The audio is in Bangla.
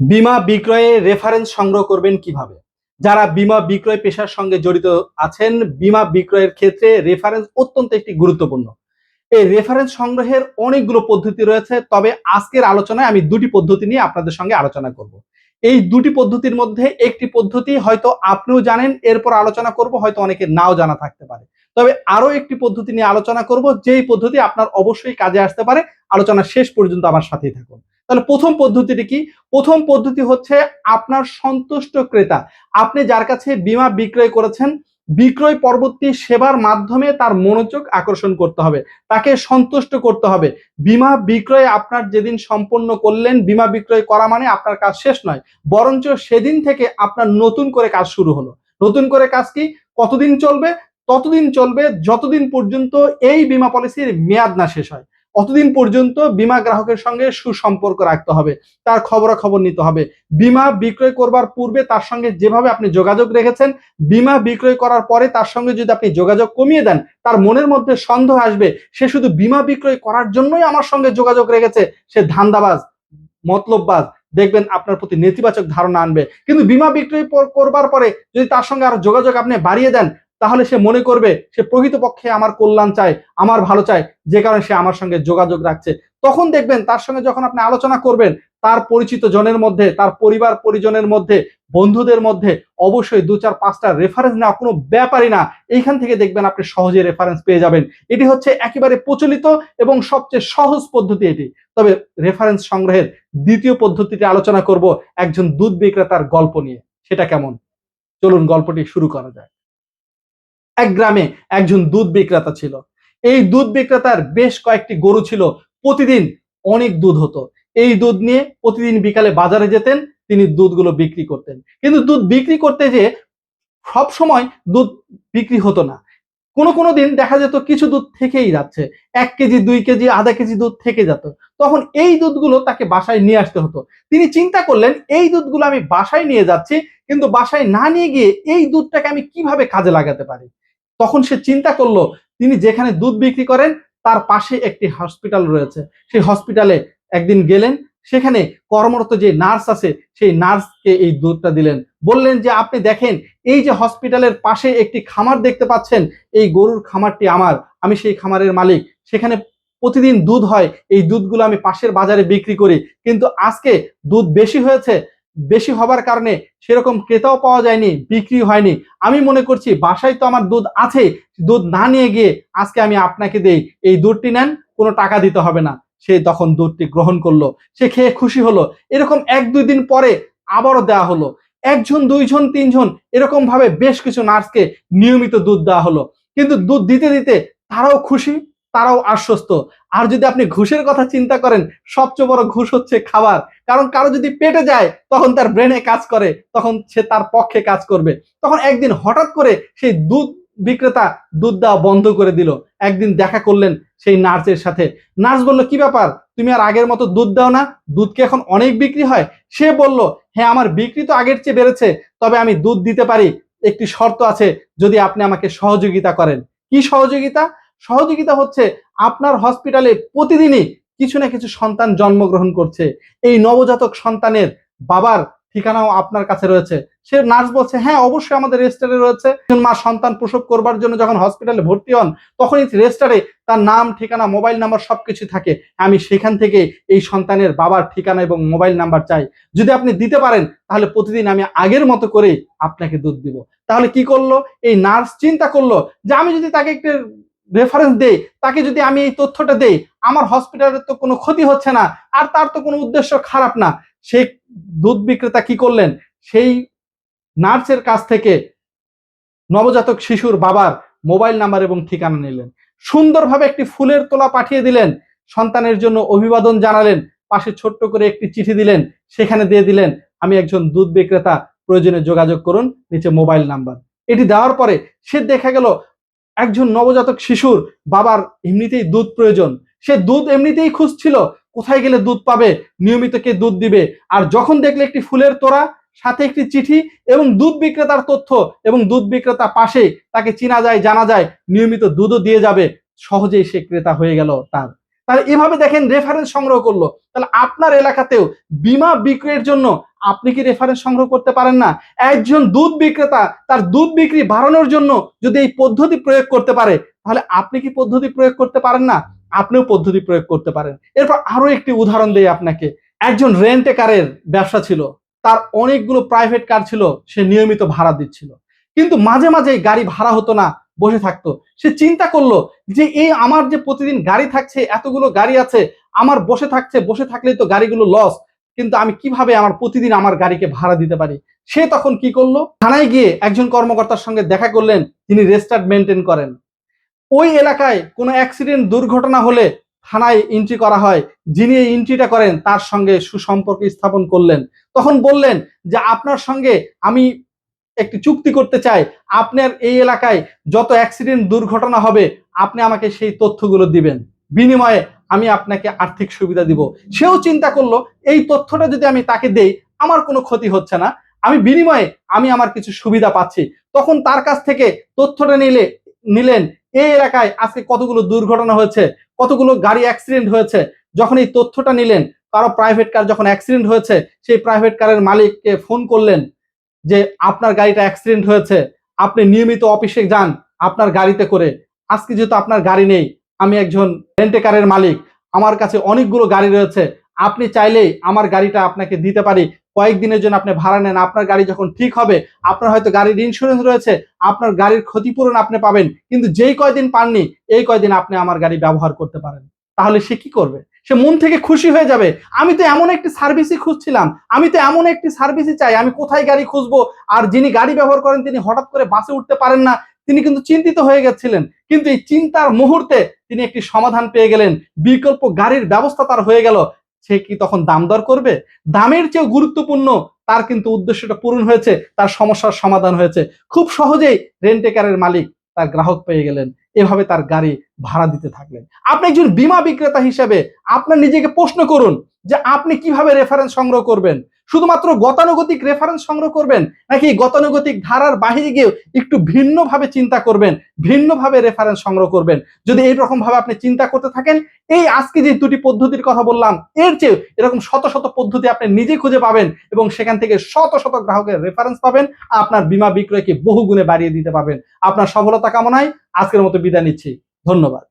বীমা বিক্রয়ে রেফারেন্স সংগ্রহ করবেন কীভাবে? যারা বিমা বিক্রয় পেশার সঙ্গে জড়িত আছেন, বীমা বিক্রয়ের ক্ষেত্রে রেফারেন্স অত্যন্ত একটি গুরুত্বপূর্ণ। এই রেফারেন্স সংগ্রহের অনেকগুলো পদ্ধতি রয়েছে, তবে আজকের আলোচনায় আমি দুটি পদ্ধতি নিয়ে আপনাদের সঙ্গে আলোচনা করব। এই দুটি পদ্ধতির মধ্যে একটি পদ্ধতি হয়তো আপনিও জানেন, এরপর আলোচনা করব, হয়তো অনেকে নাও জানা থাকতে পারে। তবে আরও একটি পদ্ধতি নিয়ে আলোচনা করব, যেই পদ্ধতি আপনার অবশ্যই কাজে আসতে পারে। আলোচনা শেষ পর্যন্ত আমার সাথেই থাকুন। তাহলে প্রথম পদ্ধতিটি কি? প্রথম পদ্ধতি হচ্ছে আপনার সন্তুষ্ট ক্রেতা। আপনি যার কাছে বীমা বিক্রয় করেছেন, বিক্রয় পরবর্তী সেবার মাধ্যমে তার মনোযোগ আকর্ষণ করতে হবে, তাকে সন্তুষ্ট করতে হবে। বিমা বিক্রয় আপনার যেদিন সম্পন্ন করলেন, বীমা বিক্রয় করা মানে আপনার কাজ শেষ নয়, বরঞ্চ সেদিন থেকে আপনার নতুন করে কাজ শুরু হলো। নতুন করে কাজ কি? কতদিন চলবে? ততদিন চলবে যতদিন পর্যন্ত এই বীমা পলিসির মেয়াদ না শেষ হয়। অতদিন পর্যন্ত বিমা গ্রাহকের সঙ্গে সুসম্পর্ক রাখতে হবে। তার খবরাখবর নিতে হবে। বিমা বিক্রয় করবার পূর্বে তার সঙ্গে যেভাবে আপনি যোগাযোগ রেখেছেন, বীমা বিক্রয় করার পরে তার সঙ্গে যদি আপনি যোগাযোগ কমিয়ে দেন, তার মনের মধ্যে সন্দেহ আসবে, সে শুধু বিমা বিক্রয় করার জন্যই আমার সঙ্গে যোগাযোগ রেখেছে, সে ধান্দাবাজ, মতলববাজ। দেখবেন আপনার প্রতি নেতিবাচক ধারণা আনবে। কিন্তু বিমা বিক্রয় করবার পরে যদি তার সঙ্গে আরও যোগাযোগ আপনি বাড়িয়ে দেন তাহলে সে মনে করবে, সে প্রকৃতপক্ষে আমার কল্যাণ চায়, আমার ভালো চায়, যে কারণে সে আমার সঙ্গে যোগাযোগ রাখছে। তখন দেখবেন তার সঙ্গে যখন আপনি আলোচনা করবেন, তার পরিচিত জনের মধ্যে, তার পরিবার পরিজনের মধ্যে, বন্ধুদের মধ্যে, অবশ্যই দু চার পাঁচটা রেফারেন্স নেওয়া কোনো ব্যাপারই না। এইখান থেকে দেখবেন আপনি সহজে রেফারেন্স পেয়ে যাবেন। এটি হচ্ছে একেবারে প্রচলিত এবং সবচেয়ে সহজ পদ্ধতি এটি। তবে রেফারেন্স সংগ্রহের দ্বিতীয় পদ্ধতিটি আলোচনা করব একজন দুধ বিক্রেতার গল্প নিয়ে। সেটা কেমন? চলুন গল্পটি শুরু করা যায় এক গ্রামে একজন দুধ বিক্রেতা ছিল। এই দুধ বিক্রেতার বেশ কয়েকটি গরু ছিল। প্রতিদিন অনেক দুধ হতো। এই দুধ নিয়ে প্রতিদিন বিকালে বাজারে যেতেন, তিনি দুধগুলো বিক্রি করতেন। কিন্তু দুধ বিক্রি করতে যে সব সময় দুধ বিক্রি হতো না। কোনো কোনো দিন দেখা যেত কিছু দুধ থেকেই যাচ্ছে। এক কেজি, দুই কেজি, আধা কেজি দুধ থেকে যেত। তখন এই দুধগুলো তাকে বাসায় নিয়ে আসতে হতো। তিনি চিন্তা করলেন, এই দুধগুলো আমি বাসায় নিয়ে যাচ্ছি, কিন্তু বাসায় না নিয়ে গিয়ে এই দুধটাকে আমি কীভাবে কাজে লাগাতে পারি? তখন সে চিন্তা করল, তিনি যেখানে দুধ বিক্রি করেন, তার পাশে একটি হসপিটাল রয়েছে। সেই হসপিটালে একদিন গেলেন, সেখানে কর্মরত যে নার্স আছে, সেই নার্সকে এই দুধটা দিলেন। বললেন যে, আপনি দেখেন, এই যে হসপিটালের পাশে একটি খামার দেখতে পাচ্ছেন, এই গরুর খামারটি আমার, আমি সেই খামারের মালিক। সেখানে প্রতিদিন দুধ হয়, এই দুধগুলো আমি পাশের বাজারে বিক্রি করি। কিন্তু আজকে দুধ বেশি হয়েছে বেশি হবার কারণে সেরকম ক্রেতাও পাওয়া যায়নি, বিক্রি হয়নি। আমি মনে করছি বাসায় তো আমার দুধ আছে, দুধ না নিয়ে গিয়ে আজকে আমি আপনাকে দেই, এই দুধটি নেন, কোনো টাকা দিতে হবে না। সে তখন দুধটি গ্রহণ করল, সে খেয়ে খুশি হলো। এরকম এক দুই দিন পরে আবারও দেওয়া হলো। একজন, দুইজন, তিনজন এরকম ভাবে বেশ কিছু নার্সকে নিয়মিত দুধ দেওয়া হলো। কিন্তু দুধ দিতে দিতে তারাও খুশি তারাও আশ্বস্ত। আর যদি আপনি ঘুষের কথা চিন্তা করেন, সবচেয়ে বড় ঘুষ হচ্ছে খাবার। কারণ কারও যদি পেটে যায়, তখন তার ব্রেনে কাজ করে, তখন সে তার পক্ষে কাজ করবে। তখন একদিন হঠাৎ করে সেই দুধ বিক্রেতা দুধ দেওয়া বন্ধ করে দিল। একদিন দেখা করলেন সেই নার্সের সাথে। নার্স বলল, কি ব্যাপার? তুমি আর আগের মতো দুধ দাও না? দুধ কি এখন অনেক বিক্রি হয়? সে বলল হ্যাঁ আমার বিক্রি তো আগের চেয়ে বেড়েছে, তবে আমি দুধ দিতে পারি। একটি শর্ত আছে, যদি আপনি আমাকে সহযোগিতা করেন। কি সহযোগিতা? সহযোগিতা হচ্ছে আপনার হসপিটালে প্রতিদিনই কিছু না কিছু সন্তান জন্মগ্রহণ করছে। এই নবজাতক সন্তানের বাবার ঠিকানাও আপনার কাছে রয়েছে। সে নার্স বলছে হ্যাঁ অবশ্যই আমাদের রেজিস্টারে রয়েছে। মা সন্তান প্রসব করবার জন্য যখন হসপিটালে ভর্তি হন, তখনই রেজিস্টারে তার নাম, ঠিকানা, মোবাইল নাম্বার সবকিছু থাকে। আমি সেখান থেকে এই সন্তানের বাবার ঠিকানা এবং মোবাইল নাম্বার চাই। যদি আপনি দিতে পারেন, তাহলে প্রতিদিন আমি আগের মতো করেই আপনাকে দুধ দিব। তাহলে কি করল? এই নার্স চিন্তা করল যে, আমি যদি তাকে একটু রেফারেন্স দেই, তাকে যদি আমি এই তথ্যটা দেই, আমার হসপিটালের তো কোনো ক্ষতি হচ্ছে না, আর তার তো কোনো উদ্দেশ্য খারাপ না। সেই দুধ বিক্রেতা কি করলেন? সেই নার্সের কাছ থেকে নবজাতক শিশুর বাবার মোবাইল নাম্বার এবং ঠিকানা নিলেন। সুন্দরভাবে একটি ফুলের তোলা পাঠিয়ে দিলেন, সন্তানের জন্য অভিবাদন জানালেন, পাশে ছোট্ট করে একটি চিঠি দিলেন, সেখানে দিয়ে দিলেন, আমি একজন দুধ বিক্রেতা, প্রয়োজনে যোগাযোগ করুন, নিচে মোবাইল নাম্বার। এটি দেওয়ার পরে সে দেখা গেল একজন নবজাতক শিশুর বাবার এমনিতেই দুধ প্রয়োজন। সে দুধ এমনিতেই খুঁজছিল, কোথায় গেলে দুধ পাবে, নিয়মিত কে দুধ দিবে। আর যখন দেখলে একটি ফুলের তোড়া, সাথে একটি চিঠি এবং দুধ বিক্রেতার তথ্য এবং দুধ বিক্রেতা পাশে তাকে চিনা যায়, জানা যায়, নিয়মিত দুধও দিয়ে যাবে। সহজেই সে ক্রেতা হয়ে গেল তার। তাহলে এভাবে দেখেন রেফারেন্স সংগ্রহ করল। তাহলে আপনার এলাকাতেও বীমা বিক্রয়ের জন্য আপনি কি রেফারেন্স সংগ্রহ করতে পারেন না? একজন দুধ বিক্রেতা তার দুধ বিক্রি বাড়ানোর জন্য যদি এই পদ্ধতি প্রয়োগ করতে পারে, তাহলে আপনি কি পদ্ধতি প্রয়োগ করতে পারেন না? আপনিও পদ্ধতি প্রয়োগ করতে পারেন। এরপর আরও একটি উদাহরণ দেই আপনাকে। একজন রেন্টে কারের ব্যবসা ছিল, তার অনেকগুলো প্রাইভেট কার ছিল, সে নিয়মিত ভাড়া দিচ্ছিল। কিন্তু মাঝে মাঝে গাড়ি ভাড়া হতো না বসে থাকতো। সে চিন্তা করল যে এই আমার যে প্রতিদিন গাড়ি থাকছে, এতগুলো গাড়ি আছে, আমার বসে থাকছে, বসে থাকলেই তো গাড়িগুলো লস কিন্তু আমি কীভাবে আমার প্রতিদিন আমার গাড়িকে ভাড়া দিতে পারি? সে তখন কি করল? থানায় গিয়ে একজন কর্মকর্তার সঙ্গে দেখা করলেন তিনি রেজিস্টার্ড মেনটেন করেন। ওই এলাকায় কোনো অ্যাক্সিডেন্ট দুর্ঘটনা হলে থানায় এন্ট্রি করা হয়। যিনি এই এন্ট্রিটা করেন, তার সঙ্গে সুসম্পর্ক স্থাপন করলেন। তখন বললেন যে, আপনার সঙ্গে আমি একটি চুক্তি করতে চাই আপনার এই এলাকায় যত অ্যাক্সিডেন্ট দুর্ঘটনা হবে, আপনি আমাকে সেই তথ্যগুলো দিবেন। বিনিময়ে আমি আপনাকে আর্থিক সুবিধা দিব। সেও চিন্তা করল, এই তথ্যটা যদি আমি তাকে দেই, আমার কোনো ক্ষতি হচ্ছে না। আমি বিনিময়ে আমি আমার কিছু সুবিধা পাচ্ছি। তখন তার কাছ থেকে তথ্যটা নিলে, নিলেন, এই এলাকায় আজকে কতগুলো দুর্ঘটনা হয়েছে, কতগুলো গাড়ি অ্যাক্সিডেন্ট হয়েছে। যখন এই তথ্যটা নিলেন, কারও প্রাইভেট কার যখন অ্যাক্সিডেন্ট হয়েছে, সেই প্রাইভেট কারের মালিককে ফোন করলেন যে আপনার গাড়িটা অ্যাক্সিডেন্ট হয়েছে, আপনি নিয়মিত অফিসে যান আপনার গাড়িতে করে। আজকে যেহেতু আপনার গাড়ি নেই, আমি একজন রেন্টে কারের মালিক, আমার কাছে অনেকগুলো গাড়ি রয়েছে। আপনি চাইলেই আমার গাড়িটা আপনাকে দিতে পারি। কয়েকদিনের জন্য আপনি ভাড়া নেন, আপনার গাড়ি যখন ঠিক হবে, আপনার হয়তো গাড়ির ইন্স্যুরেন্স রয়েছে, আপনার গাড়ির ক্ষতিপূরণ আপনি পাবেন। কিন্তু যেই কয়দিন পাননি, এই কয়দিন আপনি আমার গাড়ি ব্যবহার করতে পারেন। তাহলে সে কি করবে? সে মন থেকে খুশি হয়ে যাবে। আমি তো এমন একটি সার্ভিসই খুঁজছিলাম। আমি তো এমন একটি সার্ভিসই চাই, আমি কোথায় গাড়ি খুঁজবো? আর যিনি গাড়ি ব্যবহার করেন, তিনি হঠাৎ করে বাসে উঠতে পারেন না। তিনি কিন্তু চিন্তিত হয়ে গেছিলেন। কিন্তু এই চিন্তার মুহূর্তে তিনি একটি সমাধান পেয়ে গেলেন। বিকল্প গাড়ির ব্যবস্থা তার হয়ে গেল। সে কি তখন দাম দর করবে? দামের চেয়েও গুরুত্বপূর্ণ। তার কিন্তু উদ্দেশ্যটা পূরণ হয়েছে, তার সমস্যার সমাধান হয়েছে। খুব সহজেই রেন্টেকারের মালিক তার গ্রাহক পেয়ে গেলেন। এভাবে তার গাড়ি ভাড়া দিতে থাকলেন। আপনি একজন বিমা বিক্রেতা হিসেবে আপনার নিজেকে প্রশ্ন করুন যে আপনি কীভাবে রেফারেন্স সংগ্রহ করবেন? শুধুমাত্র গতানুগতিক রেফারেন্স সংগ্রহ করবেন, নাকি গতানুগতিক ধারার বাহিরে গিয়েও একটু ভিন্নভাবে চিন্তা করবেন, ভিন্নভাবে রেফারেন্স সংগ্রহ করবেন? যদি এইরকম ভাবে আপনি চিন্তা করতে থাকেন, এই আজকে যে দুটি পদ্ধতির কথা বললাম, এর চেয়ে এরকম শত শত পদ্ধতি আপনি নিজে খুঁজে পাবেন এবং সেখান থেকে শত শত গ্রাহকের রেফারেন্স পাবেন, আপনার বীমা বিক্রয়কে বহু গুণে বাড়িয়ে দিতে পারবেন। আপনার সফলতা কামনায় আজকের মতো বিদায় নিচ্ছি। ধন্যবাদ।